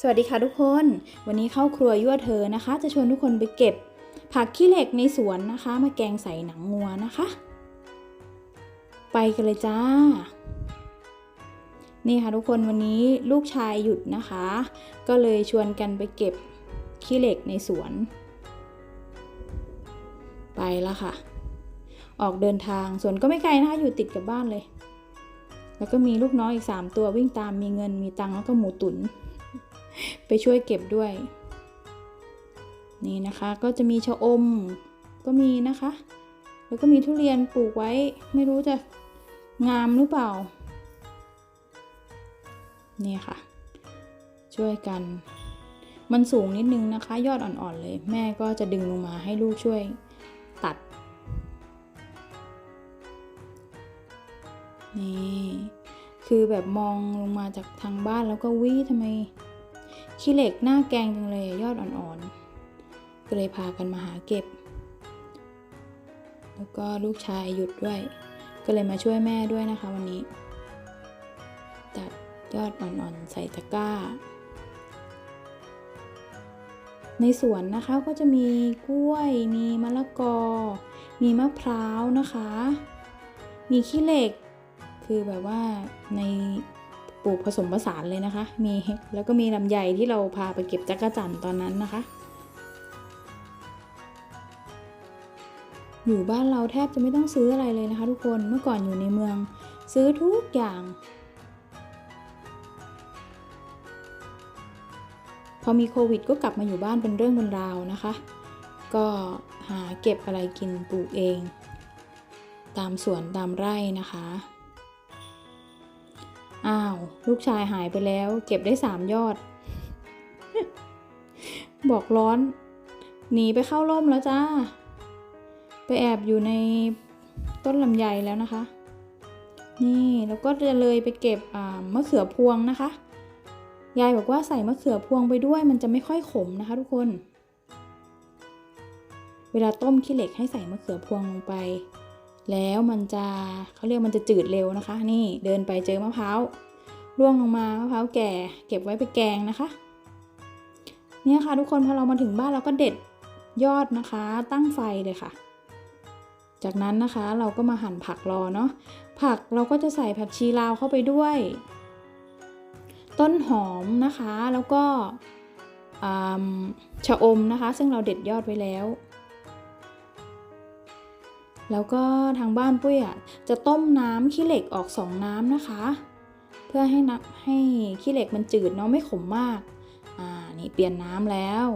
สวัสดีค่ะทุกคน วันนี้เข้าครัวยั่วเธอนะคะ จะชวนทุกคนไปเก็บ ผักขี้เหล็กในสวนนะคะ มาแกงใส่หนังงัวนะคะ ไปกันเลยจ้า นี่ค่ะทุกคนวันนี้ลูกชายหยุดนะคะ ก็เลยชวนกันไปเก็บขี้เหล็กในสวน ไปแล้วค่ะ ออกเดินทางสวนก็ไม่ไกลนะคะ อยู่ติดกับบ้านเลย แล้วก็มีลูกน้องอีก 3 ตัววิ่งตามมีเงินมีตังแล้วก็หมูตุ๋น ไปช่วยเก็บด้วย นี่นะคะก็จะมีชะอมก็มีนะคะ แล้วก็มีทุเรียนปลูกไว้ไม่รู้จะงามหรือเปล่า นี่ค่ะ ช่วยกัน มันสูงนิดนึงนะคะ ยอดอ่อนๆเลย แม่ก็จะดึงลงมาให้ลูกช่วยตัด นี่ คือแบบมองลงมาจากทางบ้านแล้วก็วิทำไม ขี้เหล็กหน้าแกงจังเลยยอดอ่อนๆก็เลยพากันมาหาเก็บ แล้วก็ลูกชายหยุดด้วย ก็เลยมาช่วยแม่ด้วยนะคะวันนี้ ตัดยอดอ่อนๆใส่ตะกร้า ในสวนนะคะก็จะมีกล้วย มีมะละกอ มีมะพร้าวนะคะ มีขี้เหล็ก คือแบบว่าใน ลูกผสมผสานเลยนะคะ มีแล้วก็มีลำไยที่เราพาไปเก็บจักรจั่นตอนนั้นนะคะ อยู่บ้านเราแทบจะไม่ต้องซื้ออะไรเลยนะคะ ทุกคนเมื่อก่อนอยู่ในเมือง ซื้อทุกอย่างพอมีโควิดก็กลับมาอยู่บ้านเป็นเรื่องเป็นราวนะคะ ก็หาเก็บอะไรกินปลูกเอง ตามสวนตามไร่นะคะ อ้าว ลูกชายหายไปแล้ว เก็บได้สามยอด บอกร้อน หนีไปเข้าร่มแล้วจ้า ไปแอบอยู่ในต้นลำไยแล้วนะคะ นี่แล้วก็จะเลยไปเก็บมะเขือพวงนะคะ ยายบอกว่าใส่มะเขือพวงไปด้วย มันจะไม่ค่อยขมนะคะ ทุกคน เวลาต้มขี้เหล็กให้ใส่มะเขือพวงลงไป แล้วมันจะเขาเรียกมันจะจืดเร็วนะคะ นี่เดินไปเจอมะพร้าวร่วงลงมามะพร้าวแก่ เก็บไว้ไปแกงนะคะ เนี่ยค่ะทุกคนพอเรามาถึงบ้านเราก็เด็ดยอดนะคะ ตั้งไฟเลยค่ะ จากนั้นนะคะเราก็มาหั่นผักรอเนาะผักเราก็จะใส่ผักชีลาวเข้าไปด้วย ต้นหอมนะคะแล้วก็ชะอมนะคะ ซึ่งเราเด็ดยอดไว้แล้ว แล้วก็ทางบ้านปุ้ยอะจะต้มน้ำขี้เหล็กออกสองน้ำนะคะ เพื่อให้นับให้ขี้เหล็กมันจืดเนาะไม่ขมมาก อ่านี่เปลี่ยนน้ำแล้ว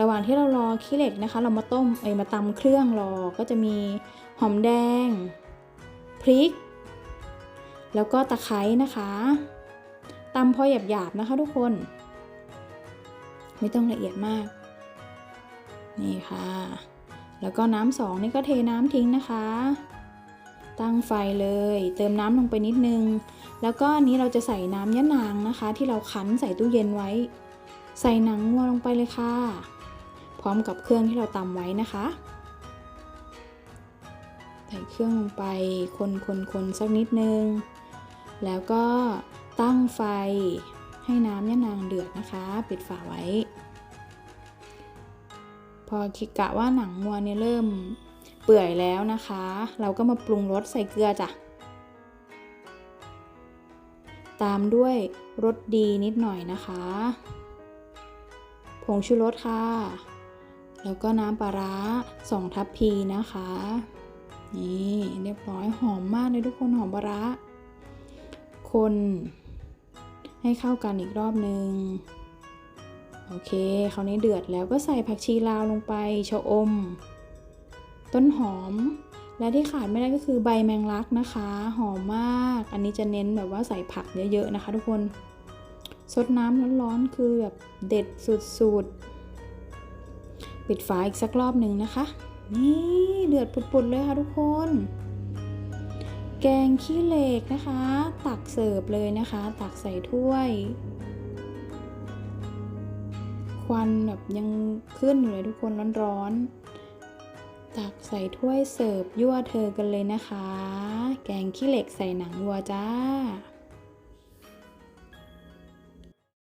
ระหว่างที่เรารอขี้เหล็กนะคะ เรามาต้มเอ้มาตำเครื่องรอก็จะมีหอมแดงพริก แล้วก็ตะไคร้นะคะตำพอหยาบๆนะคะทุกคน ไม่ต้องละเอียดมาก นี่ค่ะ แล้วก็น้ำสองนี่ก็เทน้ำทิ้งนะคะ ตั้งไฟเลย เติมน้ำลงไปนิดนึง แล้วก็อันนี้เราจะใส่น้ำยะนางนะคะ ที่เราคั้นใส่ตู้เย็นไว้ ใส่หนังงัวลงไปเลยค่ะ พร้อมกับเครื่องที่เราตำไว้นะคะ ใส่เครื่องลงไปคนคนคนสักนิดนึง แล้วก็ตั้งไฟให้น้ำยะนางเดือดนะคะ ปิดฝาไว้ พอคิดกะว่าหนังวัวเนี่ยเริ่มเปื่อยแล้วนะคะ เราก็มาปรุงรสใส่เกลือจ้ะ ตามด้วยรสดีนิดหน่อยนะคะ ผงชูรสค่ะ แล้วก็น้ำปลาร้าสองทัพพีนะคะ นี่เรียบร้อยหอมมากเลยทุกคนหอมปลาร้าคนให้เข้ากันอีกรอบนึง โอเค คราวนี้เดือดแล้วก็ใส่ผักชีลาวลงไปชะอม ต้นหอม และที่ขาดไม่ได้ก็คือใบแมงลักนะคะ หอมมาก อันนี้จะเน้นแบบว่าใส่ผักเยอะๆนะคะ ทุกคนซดน้ำร้อนๆคือแบบเด็ดสุดๆ ปิดฝาอีกสักรอบหนึ่งนะคะ นี่เดือดปุดๆเลยค่ะทุกคน แกงขี้เหล็กนะคะ ตักเสิร์ฟเลยนะคะ ตักใส่ถ้วย ควันแบบยังขึ้นอยู่เลยทุกคนร้อนๆ ตักใส่ถ้วยเสิร์ฟยั่วเธอกันเลยนะคะ แกงขี้เหล็กใส่หนังวัวจ้า